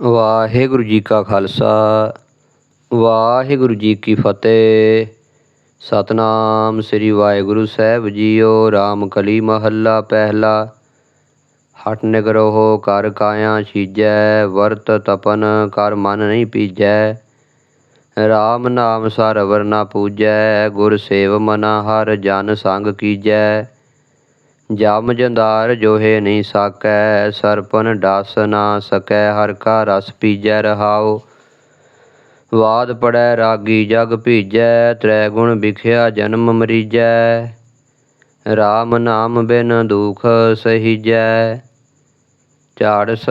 ਵਾਹਿਗੁਰੂ ਜੀ ਕਾ ਖਾਲਸਾ, ਵਾਹਿਗੁਰੂ ਜੀ ਕੀ ਫਤਿਹ। ਸਤਨਾਮ ਸ੍ਰੀ ਵਾਹਿਗੁਰੂ ਸਾਹਿਬ ਜੀਓ, ਰਾਮ ਕਲੀ ਮਹੱਲਾ ਪਹਿਲਾ। ਹਟ ਨਿਗਰੋ ਕਰ ਕਾਇਆ ਛੀਜੈ ਵਰਤ ਤਪਨ ਕਰ ਮਨ ਨਹੀਂ ਪੀਜੈ। ਰਾਮ ਨਾਮ ਸਰ ਵਰਨਾ ਪੂਜੈ, ਗੁਰ ਸੇਵ ਮਨਾ ਹਰ ਜਨ ਸੰਗ ਕੀਜੈ। ਜਮ ਜੰਦਾਰ ਜੋਹੇ ਨਹੀਂ ਸਾਕੈ, ਸਰਪਨ ਡਸ ਨਾ ਸਕੈ, ਹਰ ਕਾ ਰਸ ਪੀਜੈ ਰਹਾਉ। ਵਾਦ ਪੜੈ, ਰਾਗੀ ਜਗ ਭੀਜੈ ਤ੍ਰੈ ਗੁਣ ਵਿਖਿਆ ਜਨਮ ਮਰੀਜੈ। RAM ਨਾਮ ਬਿਨ ਦੁਖ ਸਹੀਜੈ। ਝਾੜਸ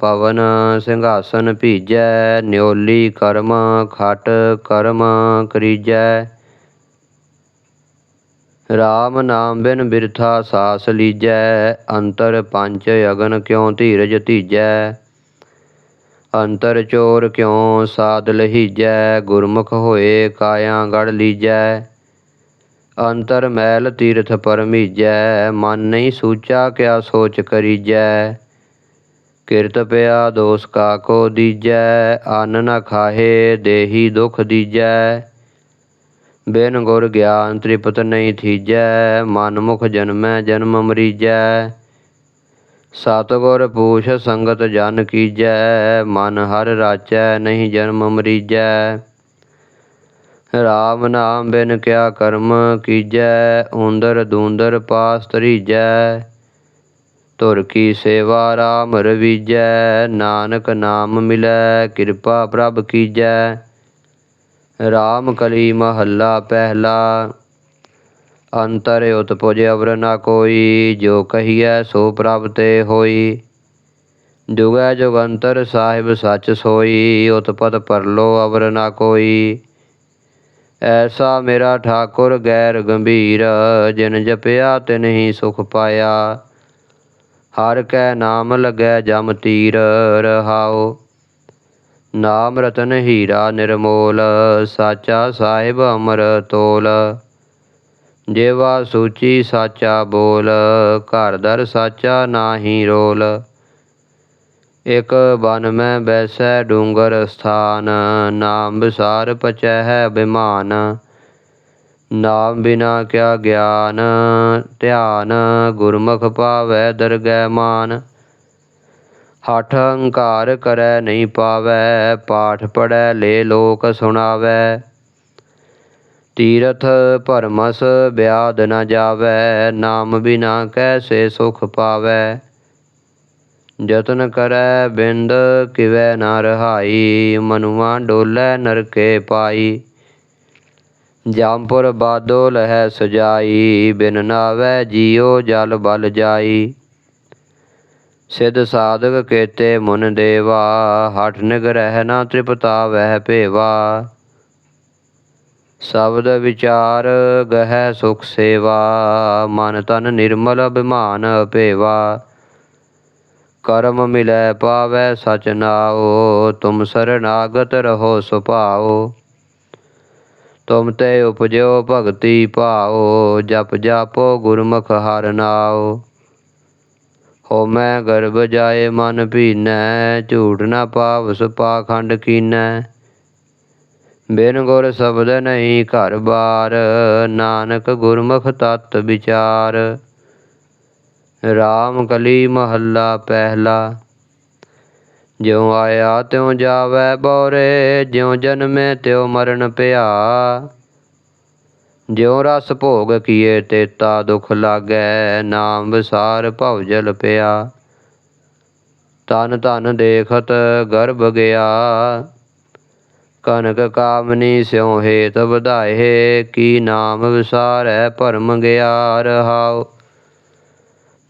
ਪਵਨ ਸਿੰਘਾਸਨ ਭੀਜੈ ਨਿਉਲੀ ਕਰਮ ਖਟ ਕਰਮ ਕਰੀਜੈ। RAM ਨਾਮ ਬਿਨ ਬਿਰਥਾ ਸਾਸ ਲੀਜੈ, ਅੰਤਰ ਪੰਚ ਅਗਨ ਕਿਉ ਧੀਰਜ ਧੀਜੈ? ਅੰਤਰ ਚੋਰ ਕਿਉ ਸਾਦ ਲਹੀਜੈ? ਗੁਰਮੁਖ ਹੋਏ ਕਾਇਆ ਗੜ ਲੀਜੈ? ਅੰਤਰ ਮੈਲ ਤੀਰਥ ਪਰਮੀਜੈ, ਮਨ ਨਹੀਂ ਸੂਚਾ ਕਿਆ ਸੋਚ ਕਰੀਜੈ? ਕਿਰਤ ਪਿਆ ਦੋਸ ਕਾ ਕੋ ਦੀਜੈ, ਅੰਨ ਨ ਖਾਹੇ ਦੇਹੀ ਦੁਖ ਦੀਜੈ? ਬਿਨ ਗੁਰ ਗਿਆਨ ਤ੍ਰਿਪਤ ਨਹੀਂ ਥੀਜੈ ਮਨ ਮੁਖ ਜਨਮੈ, ਜਨਮ ਮਰੀਜੈ। ਸਤਿਗੁਰ ਪੂਛ ਸੰਗਤ ਜਨ ਕੀਜੈ, ਮਨ ਹਰ ਰਾਚੈ, ਨਹੀਂ ਜਨਮ ਮਰੀਜੈ। ਰਾਮ ਨਾਮ ਬਿਨ ਕਿਆ ਕਰਮ ਕੀਜੈ, ਉਂਦਰ ਦੂੰਦਰ ਪਾਸ ਤਰੀਜੈ ਤੁਰ ਕੀ ਸੇਵਾ ਰਾਮ ਰਵੀਜੈ, ਨਾਨਕ ਨਾਮ ਮਿਲੈ, ਕਿਰਪਾ ਪ੍ਰਭ ਕੀਜੈ। ਰਾਮ ਕਲੀ ਮਹੱਲਾ ਪਹਿਲਾ। ਅੰਤਰ ਉਤਪੁਜ ਅਵਰ ਨਾ ਕੋਈ, ਜੋ ਕਹੀਐ ਸੋ ਪ੍ਰਭ ਤੇ ਹੋਈ। ਜੁਗੈ ਜੁਗੰਤਰ ਸਾਹਿਬ ਸੱਚ ਸੋਈ ਉਤਪਤ ਪਰਲੋ ਅਵਰ ਨਾ ਕੋਈ। ਐਸਾ ਮੇਰਾ ਠਾਕੁਰ ਗੈਰ ਗੰਭੀਰ, ਜਿਨ ਜਪਿਆ ਤਿਨ ਹੀ ਸੁਖ ਪਾਇਆ। ਹਰ ਕੈ ਨਾਮ ਲਗੈ ਜਮ ਤੀਰ ਰਹਾਓ ਨਾਮ ਰਤਨ ਹੀਰਾ ਨਿਰਮੋਲ, ਸਾਚਾ ਸਾਹਿਬ ਅਮਰ ਤੋਲ। ਜੇਵਾ ਸੂਚੀ ਸਾਚਾ ਬੋਲ, ਘਰ ਦਰ ਸਾਚਾ ਨਾਹੀ ਰੋਲ। ਇਕ ਬਨ ਮੈਂ ਬੈਸੈ ਡੂੰਗਰ ਸਥਾਨ, ਨਾਮ ਵਿਸਾਰ ਪਚੈ ਹੈ ਬਿਮਾਨ। ਨਾਮ ਬਿਨਾ ਕਿਆ ਗਿਆਨ, ਧਿਆਨ ਗੁਰਮੁਖ ਪਾਵੈ ਦਰਗਹਿ ਮਾਨ। ਹਠ ਹੰਕਾਰ ਕਰੈ ਨਹੀਂ ਪਾਵੈ, ਪਾਠ ਪੜੈ ਲੈ ਲੋਕ ਸੁਣਾਵੈ। ਤੀਰਥ ਭਰਮਸ ਬਿਆਦ ਨ ਜਾਵੈ, ਨਾਮ ਬਿਨਾ ਕੈਸੇ ਸੁਖ ਪਾਵੈ। ਜਤਨ ਕਰੈ ਬਿੰਦ ਕਿਵੈ ਨ ਰਹਾਈ, ਮਨੁਆ ਡੋਲੇ ਨਰਕੇ ਪਾਈ। ਜਾਮਪੁਰ ਬਾਦੋ ਲਹਿ ਸਜਾਈ, ਬਿਨ ਨਾਵੈ ਜੀਉ ਜਲ ਬਲ ਜਾਈ। ਸਿਧ ਸਾਧਕ ਕੇਤੇ ਮੁਨ ਦੇਵਾ, ਹਠ ਨਿਗਰਹਿ ਨਾ ਤ੍ਰਿਪਤਾ ਵਹਿ ਭੇਵਾ। ਸ਼ਬਦ ਵਿਚਾਰ ਗਹਿ ਸੁਖ ਸੇਵਾ, ਮਨ ਤਨ ਨਿਰਮਲ ਅਭਿਮਾਨ ਭੇਵਾ। ਕਰਮ ਮਿਲੈ ਪਾਵੈ ਸਚ ਨਾਓ ਤੁਮ ਸਰਨਾਗਤ ਰਹੋ ਸੁਭਾਓ ਤੁਮ ਤੇ ਉਪਜਿਓ ਭਗਤੀ ਭਾਓ ਜਪ ਜਾਪੋ ਗੁਰਮੁਖ ਹਰ ਨਾਓ ਨਾਉ ਹੋਮੈ ਗਰਭ ਜਾਏ ਮਨ ਭੀਨੈ, ਝੂਠ ਨਾ ਪਾਵਸ ਪਾਖੰਡ ਕੀਨੈ। ਬਿਨ ਗੁਰ ਸ਼ਬਦ ਨਹੀਂ ਘਰ ਬਾਰ, ਨਾਨਕ ਗੁਰਮੁਖ ਤਤ ਵਿਚਾਰ। RAM ਕਲੀ ਮਹੱਲਾ ਪਹਿਲਾ। ਜਿਉ ਆਇਆ ਤਿਉ ਜਾਵੈ ਬੋਰੇ, ਜਿਉ ਜਨਮੇ ਤਿਉ ਮਰਨ ਪਿਆ। ਜਿਉ ਰਸ ਭੋਗ ਕੀਏ ਤੇਤਾ ਦੁਖ ਲਾਗੈ, ਨਾਮ ਵਿਸਾਰ ਭਉ ਜਲ ਪਿਆ। ਤਨ ਤਨ ਦੇਖਤ ਗਰਭ ਗਿਆ। ਕਨਕ ਕਾਮਨੀ ਸਿਉ ਹੇਤ ਵਧਾਏ, ਕੀ ਨਾਮ ਵਿਸਾਰੈ ਭਰਮ ਗਿਆ ਰਹਾਉ।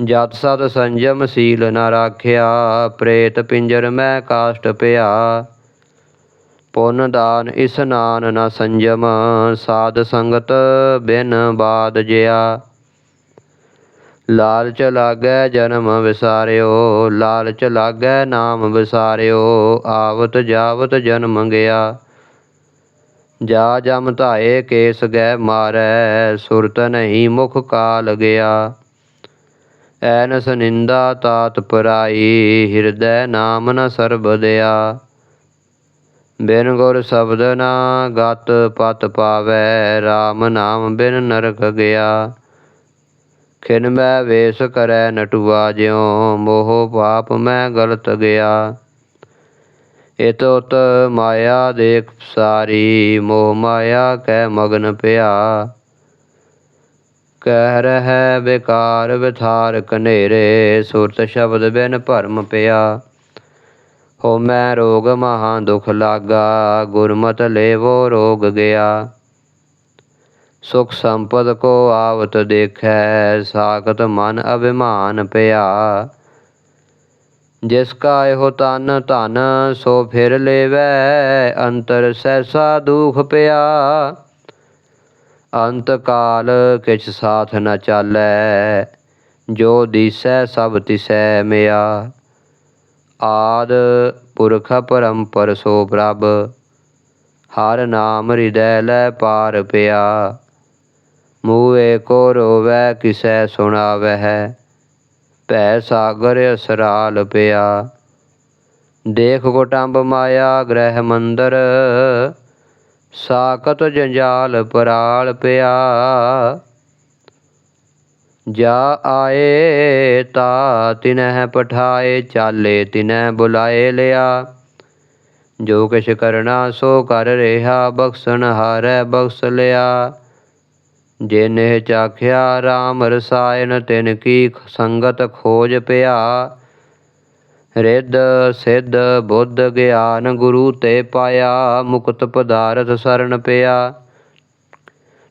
ਜਤ ਸਤ ਸੰਜਮ ਸੀਲ ਨ ਰਾਖਿਆ, ਪ੍ਰੇਤ ਪਿੰਜਰ ਮੈਂ ਕਾਸ਼ਟ ਪਿਆ। ਪੁੰਨ ਦਾਨ ਇਸ ਨਾਨ ਨ ਸੰਜਮ, ਸਾਧ ਸੰਗਤ ਬਿਨ ਬਾਦ ਜਿਆ। ਲਾਲਚ ਲਾਗੈ ਜਨਮ ਵਿਸਾਰਿਓ, ਲਾਲਚ ਲਾਗੈ ਨਾਮ ਵਿਸਾਰਿਓ, ਆਵਤ ਜਾਵਤ ਜਨਮ ਗਿਆ ਜਾ ਜਮ ਧਾਏ ਕੇਸ ਗੈ ਮਾਰੈ, ਸੁਰਤ ਨਹੀਂ ਮੁਖ ਕਾਲ ਗਿਆ। ਐਨਸ ਨਿੰਦਾ ਤਾਤ ਪਰਾਈ, ਹਿਰਦੈ ਨਾਮ ਨ ਸਰਬਦਿਆ ਬਿਨ ਗੁਰ ਸ਼ਬਦ ਨਾ ਗਤ ਪਤ ਪਾਵੈ RAM ਨਾਮ ਬਿਨ ਨਰਕ ਗਿਆ। ਖਿਨ ਮੈਂ ਵੇਸ ਕਰੈ ਨਟੁਆ, ਜਿਉ ਮੋਹ ਪਾਪ ਮੈਂ ਗਲਤ ਗਿਆ। ਇਤ ਉਤ ਮਾਇਆ ਦੇਖ ਸਾਰੀ, ਮੋਹ ਮਾਇਆ ਕੈ ਮਗਨ ਪਿਆ। ਕਹਿ ਰਹਿ ਬੇਕਾਰ ਵਿਥਾਰ ਕਨੇਰੇ ਸੁਰਤ ਸ਼ਬਦ ਬਿਨ ਭਰਮ ਪਿਆ। ਹੋ ਮੈਂ ਰੋਗ ਮਹਾ ਦੁਖ ਲਾਗਾ ਗੁਰਮਤਿ ਲੇਵੋ ਰੋਗ ਗਿਆ ਸੁਖ ਸੰਪਦ ਕੋ ਆਵਤ ਦੇਖੈ ਸਾਖਤ ਮਨ ਅਭਿਮਾਨ ਪਿਆ ਜਿਸ ਕਾ ਇਹੋ ਤਨ ਧਨ ਸੋ ਫਿਰ ਲੇਵੈ ਅੰਤਰ ਸੈਸਾ ਦੁਖ ਪਿਆ ਅੰਤ ਕਾਲ ਕਿਛ ਸਾਥ ਨ ਚਾਲੈ ਜੋ ਦੀਸੈ ਸਭ ਤਿਸੈ ਮਿਆ ਆਦਿ ਪੁਰਖ ਪਰੰਪਰ ਸੋ ਪ੍ਰਭ, ਹਰ ਨਾਮ ਹਿਰਦੈ ਲੈ ਪਾਰ ਪਿਆ। ਮੂਏ ਕੋ ਰੋਵੈ, ਕਿਸੈ ਸੁਣਾਵਹਿ, ਭੈ ਸਾਗਰ ਅਸਰਾਲ ਪਿਆ। ਦੇਖ ਕੁਟੰਬ ਮਾਇਆ, ਗ੍ਰਹਿ ਮੰਦਰ ਸਾਕਤ ਜੰਜਾਲ ਪਰਾਲ ਪਿਆ। ਜਾ ਆਏ ਤਾ ਤਿਨਹਿ ਪਠਾਏ, ਚਾਲੇ ਤਿਨਹਿ ਬੁਲਾਏ ਲਿਆ। ਜੋ ਕਿਛ ਕਰਨਾ ਸੋ ਕਰ ਰਿਹਾ, ਬਖਸ਼ਣ ਹਾਰੈ ਬਖਸ਼ ਲਿਆ। ਜਿਨਿ ਚਾਖਿਆ RAM ਰਸਾਇਨ ਤਿਨ ਕੀ ਸੰਗਤ ਖੋਜ ਪਿਆ। ਰਿੱਧ ਸਿੱਧ ਬੁੱਧ ਗਿਆਨ ਗੁਰੂ ਤੇ ਪਾਇਆ, ਮੁਕਤ ਪਦਾਰਥ ਸਰਨ ਪਿਆ।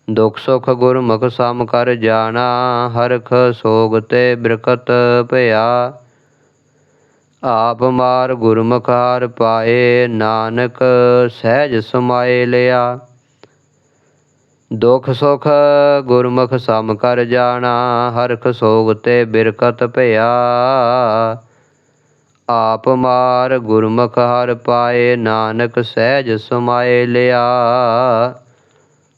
ਦੁਖ ਸੁਖ ਗੁਰਮੁਖ ਸਮ ਕਰ ਜਾਣਾ ਹਰਖ ਸੋਗ ਤੇ ਬਿਰਕਤ ਭਇਆ। ਆਪ ਮਾਰ ਗੁਰਮੁਖ ਹਾਰ ਪਾਏ, ਨਾਨਕ ਸਹਿਜ ਸਮਾਏ ਲਿਆ। ਦੁਖ ਸੁਖ ਗੁਰਮੁਖ ਸਮ ਕਰ ਜਾਣਾ ਹਰਖ ਸੋਗ ਤੇ ਬਿਰਕਤ ਭਇਆ। ਆਪ ਮਾਰ ਗੁਰਮੁਖ ਹਰ ਪਾਏ, ਨਾਨਕ ਸਹਿਜ ਸਮਾਏ ਲਿਆ।